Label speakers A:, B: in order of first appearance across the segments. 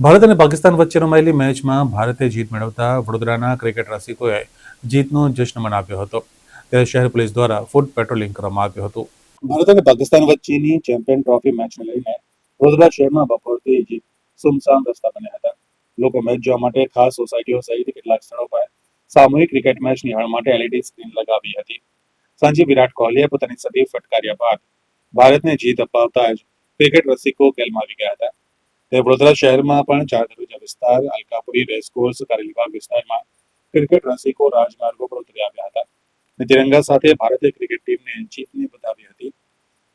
A: ભારત અને પાકિસ્તાન વચ્ચે રમાયેલી મેચમાં ભારતે જીત મેળવતા વડોદરાના ક્રિકેટ રસિકોએ જીતનો જશ્ન મનાવ્યો હતો. ત્યારે શહેર પોલીસ દ્વારા ફૂડ પેટ્રોલિંગ કરવામાં આવ્યું હતું. ભારત અને પાકિસ્તાન વચ્ચેની ચેમ્પિયન ટ્રોફી મેચને લઈને વડોદરા શહેરમાં બપોરથી જ સુમસામ રસ્તા બન્યા હતા. લોકો મેચ જોવા માટે ખાસ સોસાયટીઓ સહિત કેટલાક સ્થળો પર સામૂહિક ક્રિકેટ મેચ નિહાળ માટે એલઈડી સ્ક્રીન લગાવી હતી. સાંજે વિરાટ કોહલીએ પોતાની સદી ફટકાર્યા બાદ ભારતને જીત અપાવતા જ ક્રિકેટ રસિકો કેલમાં આવી ગયા હતા. વડોદરા શહેરમાં પણ ચાર વિસ્તાર, અલકાપુરી, રેસકોર્સ, કારેલીબાગ વિસ્તારમાં ક્રિકેટ રસિકો રાજમાર્ગો પર ઉતરી આવ્યા હતા. તિરંગા સાથે ભારતીય ક્રિકેટ ટીમને જીતને બતાવી હતી.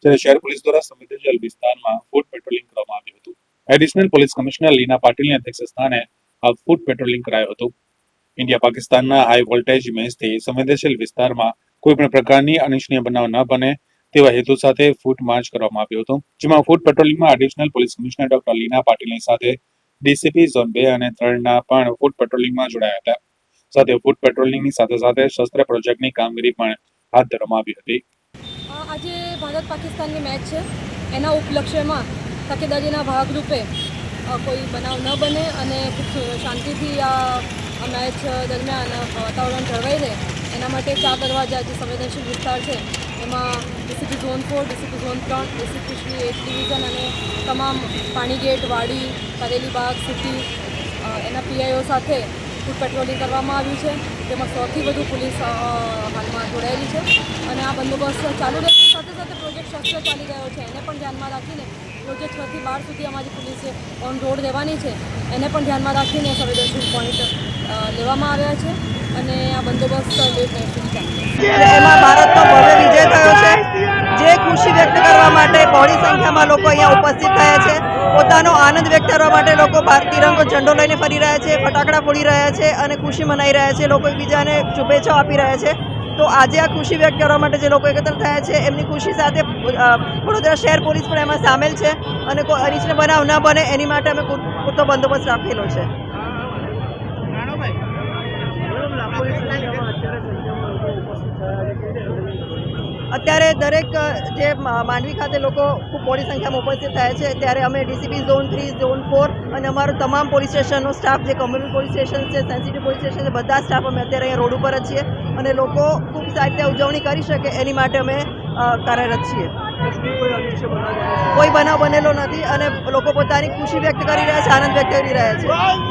A: જ્યારે શહેર પોલીસ દ્વારા સંવેદનશીલ વિસ્તારમાં ફૂડ પેટ્રોલિંગ કરવામાં આવ્યું હતું. એડિશનલ પોલીસ કમિશનર લીના પાટીલની અધ્યક્ષ સ્થાને આ ફૂડ પેટ્રોલિંગ કરાયું હતું. ઇન્ડિયા પાકિસ્તાનના હાઈ વોલ્ટેજ મેચથી સંવેદનશીલ વિસ્તારમાં કોઈ પણ પ્રકારની અનિચ્છનીય બનાવ ન બને. તેવા હેતુ સાથે ફૂટ માર્ચ કરવામાં આવ્યો હતો, જેમાં food પેટ્રોલિંગમાં additional police commissioner doctor Leena પાટીલની સાથે ડીસીપી ઝોન બે અને ત્રણના પણ ફૂડ પેટ્રોલિંગમાં જોડાયા હતા. સાથે ફૂડ પેટ્રોલિંગની સાથે સાથે શસ્ત્ર પ્રોજેક્ટની કામગીરી પણ હાથ ધરવામાં આવી હતી.
B: આજે ભારત પાકિસ્તાનની મેચ છે. એના ઉપલક્ષ્યમાં તકેદારીના ભાગરૂપે કોઈ બનાવ ન બને અને શાંતિથી આ મેચ દરમિયાન વાતાવરણ જળવાઈ રહે. એના માટે ચાર દરવાજા જે સંવેદનશીલ વિસ્તાર છે એમાં DCP zone four DCP zone ત્રણ ડીસીપી શ્રી એટ ડિવિઝન અને તમામ પાણીગેટ વાડી કરેલીબાગ સિટી અ, એના પીઆઈઓ સાથે ફૂડ પેટ્રોલિંગ કરવામાં આવ્યું છે. તેમાં સૌથી વધુ પોલીસ હાલમાં જોડાયેલી છે. અને આ બંદોબસ્ત ચાલુ રહેશે. સાથે સાથે પ્રોજેક્ટ શસ્ત્ર ચાલી રહ્યો છે. એને પણ ધ્યાનમાં રાખીને પ્રોજેક્ટ છથી બાર સુધી અમારી પોલીસે ઓન રોડ રહેવાની છે એને પણ ધ્યાનમાં રાખીને સંવેદનશીલ પોઈન્ટ લેવામાં આવ્યા છે. અને આ બંદોબસ્ત
C: એમાં ભારતનો ભવ્ય ખુશી વ્યક્ત કરવા માટે બહોળી સંખ્યામાં લોકો અહીંયા ઉપસ્થિત થયા છે. પોતાનો આનંદ વ્યક્ત કરવા માટે લોકો તિરંગો ઝંડો લઈને ફરી રહ્યા છે, ફટાકડા ફોડી રહ્યા છે અને ખુશી મનાઈ રહ્યા છે. લોકો એકબીજાને શુભેચ્છાઓ આપી રહ્યા છે. તો આજે આ ખુશી વ્યક્ત કરવા માટે જે લોકો એકત્ર થયા છે, એમની ખુશી સાથે વડોદરા શહેર પોલીસ પણ એમાં સામેલ છે અને કોઈ અનિચ્છનીય બનાવ ન બને, એની માટે અમે પૂરતો બંદોબસ્ત રાખેલો છે. અત્યારે દરેક જે માંડવી ખાતે લોકો ખૂબ મોટી સંખ્યામાં ઉપસ્થિત થયા છે. ત્યારે અમે DCP zone three, zone four અને અમારો તમામ પોલીસ સ્ટેશનનો સ્ટાફ, જે કમ્યુનિટી પોલીસ સ્ટેશન છે, સેન્સિટિવ પોલીસ સ્ટેશન છે, બધા સ્ટાફ અમે અત્યારે અહીંયા રોડ ઉપર જ છીએ અને લોકો ખૂબ સારી રીતે ઉજવણી કરી શકે એની માટે અમે કાર્યરત છીએ. કોઈ બનાવ બનેલો નથી અને લોકો પોતાની ખુશી વ્યક્ત કરી રહ્યા છે, આનંદ વ્યક્ત કરી રહ્યા છે.